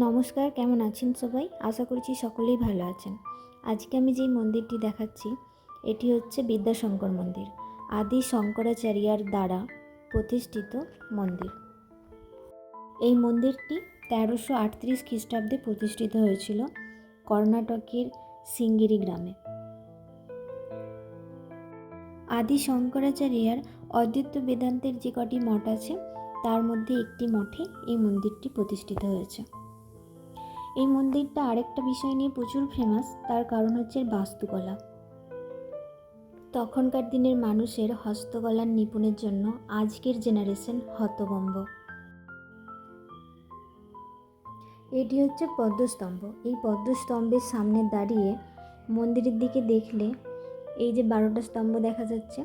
নমস্কার, কেমন আছেন সবাই? আশা করছি সকলেই ভালো আছেন। আজকে আমি যেই মন্দিরটি দেখাচ্ছি, এটি হচ্ছে বিদ্যাশঙ্কর মন্দির, আদি শঙ্করাচার্যার দ্বারা প্রতিষ্ঠিত মন্দির। এই মন্দিরটি তেরোশো আটত্রিশ খ্রিস্টাব্দে প্রতিষ্ঠিত হয়েছিল কর্ণাটকের সিঙ্গিরি গ্রামে। আদি শঙ্করাচার্যার অদ্বৈত বেদান্তের যে কটি মঠ আছে, তার মধ্যে একটি মঠে এই মন্দিরটি প্রতিষ্ঠিত হয়েছে। এই মন্দিরটা আরেকটা বিষয় নিয়ে প্রচুর ফেমাস তার কারণ হচ্ছে বাস্তুকলা। তখনকার দিনের মানুষের হস্তকলার নিপুণের জন্য আজকের জেনারেশন হতবম্ব। এটি হচ্ছে পদ্মস্তম্ভ। এই পদ্মস্তম্ভের সামনে দাঁড়িয়ে মন্দিরের দিকে দেখলে এই যে বারোটা স্তম্ভ দেখা যাচ্ছে,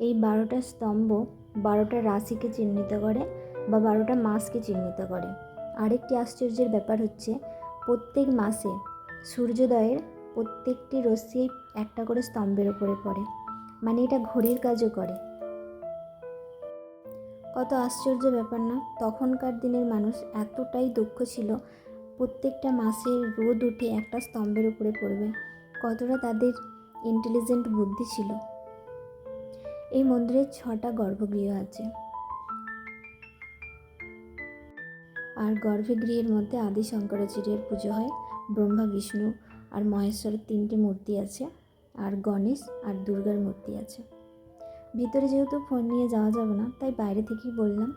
এই বারোটা স্তম্ভ বারোটা রাশিকে চিহ্নিত করে বা বারোটা মাসকে চিহ্নিত করে। আরেকটি আশ্চর্যের ব্যাপার হচ্ছে প্রত্যেক মাসে সূর্যোদয়ের প্রত্যেকটি রশ্মি একটা করে স্তম্ভের ওপরে পড়ে। মানে এটা ঘড়ির কাজও করে। কত আশ্চর্য ব্যাপার না, তখনকার দিনের মানুষ এতটাই দক্ষ ছিল, প্রত্যেকটা মাসে রোদ উঠে একটা স্তম্ভের উপরে পড়বে। কতটা তাদের ইন্টেলিজেন্ট বুদ্ধি ছিল। এই মন্দিরে ছটা গর্ভগৃহ আছে। আর গর্ভগৃহের মধ্যে আদি শঙ্করাচার্যের পুজো হয়, ব্রহ্মা, বিষ্ণু আর মহেশ্বরের তিনটি মূর্তি আছে আর গণেশ আর দুর্গার মূর্তি আছে। ভিতরে যেহেতু ফোন নিয়ে যাওয়া যাবে না, তাই বাইরে থেকেই বললাম।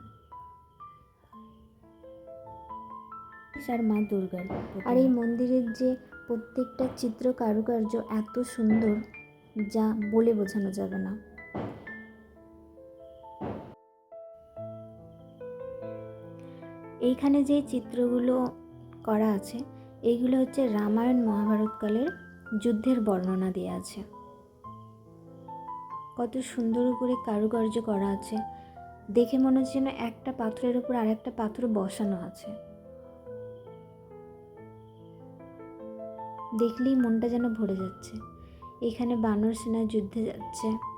আর মা দুর্গার আর এই মন্দিরের যে প্রত্যেকটা চিত্র কারুকার্য এত সুন্দর, যা বলে বোঝানো যাবে না। এইখানে যে চিত্রগুলো করা আছে এইগুলো হচ্ছে রামায়ণ মহাভারতকালের যুদ্ধের বর্ণনা দেওয়া আছে। কত সুন্দর করে কারুকার্য করা আছে। দেখে মনে হচ্ছে যেন একটা পাথরের উপর আর একটা পাথর বসানো আছে। দেখলেই মনটা যেন ভরে যাচ্ছে। এখানে বানর সেনা যুদ্ধে যাচ্ছে।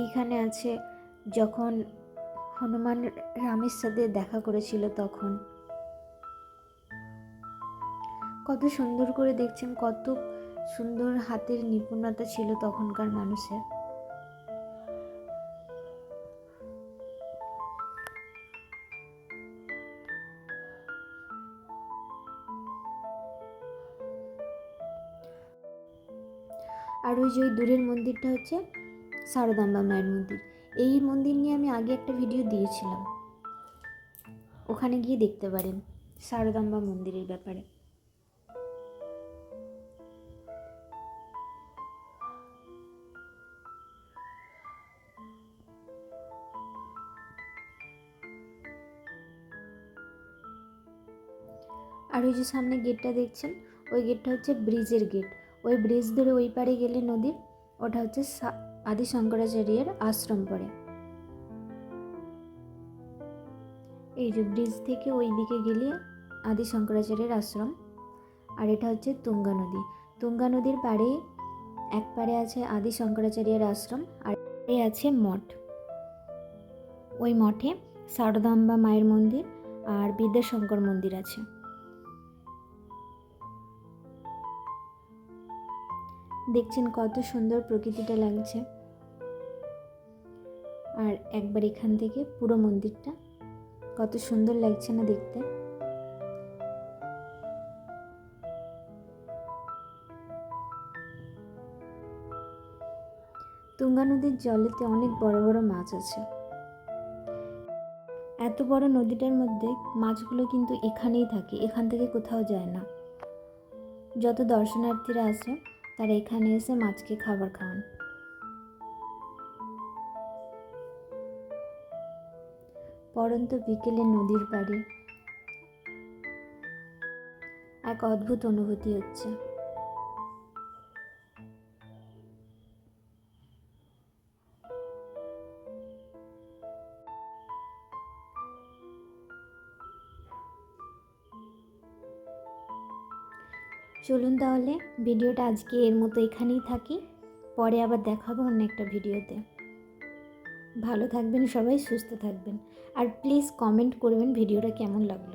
এইখানে আছে। যখন হনুমান রামের সাথে দেখা করেছিল তখন। কত সুন্দর করে দেখছেন, কত সুন্দর হাতের নিপুণতা ছিল তখনকার মানুষের। আর ওই যে দূরের মন্দিরটা হচ্ছে শারদাম্বা মায়ের মন্দির। এই মন্দির নিয়ে আমি আগে একটা ভিডিও দিয়েছিলাম। ওখানে গিয়ে দেখতে পারেন সারদাম্বা মন্দিরের ব্যাপারে। আর ওই যে সামনে গেটটা দেখছেন, ওই গেটটা হচ্ছে ব্রিজের গেট। ওই ব্রিজ ধরে ওই পারে গেলে নদীর, ওটা হচ্ছে আদি শঙ্করাচার্যের আশ্রম পড়ে। এই যে ব্রিজ থেকে ওই দিকে গেলে আদি শঙ্করাচার্যের আশ্রম। আর এটা হচ্ছে তুঙ্গা নদী। তুঙ্গা নদীর পাড়ে এক পাড়ে আছে আদি শঙ্করাচার্যের আশ্রম, আর আছে মঠ। ওই মঠে শারদাম্বা মায়ের মন্দির আর বিদ্যাশঙ্কর মন্দির আছে। দেখছেন কত সুন্দর প্রকৃতিটা লাগছে। আর একবার এখান থেকে পুরো মন্দিরটা কত সুন্দর লাগছে না দেখতে। তুঙ্গা নদীর জলেতে অনেক বড় বড় মাছ আছে। এত বড় নদীটার মধ্যে মাছগুলো কিন্তু এখানেই থাকে, এখান থেকে কোথাও যায় না। যত দর্শনার্থীরা আসে তারা এখানে এসে মাছকে খাবার খাওয়ান। পরন্ত বিকেলে নদীর পাড়ে। এক অদ্ভুত অনুভূতি হচ্ছে। চলুন তাহলে ভিডিওটা আজকে এর মতো এখানেই থাকি। পরে আবার দেখাবো অন্য একটা ভিডিওতে। ভালো থাকবেন সবাই, সুস্থ থাকবেন। আর প্লিজ কমেন্ট করবেন ভিডিওটা কেমন লাগল।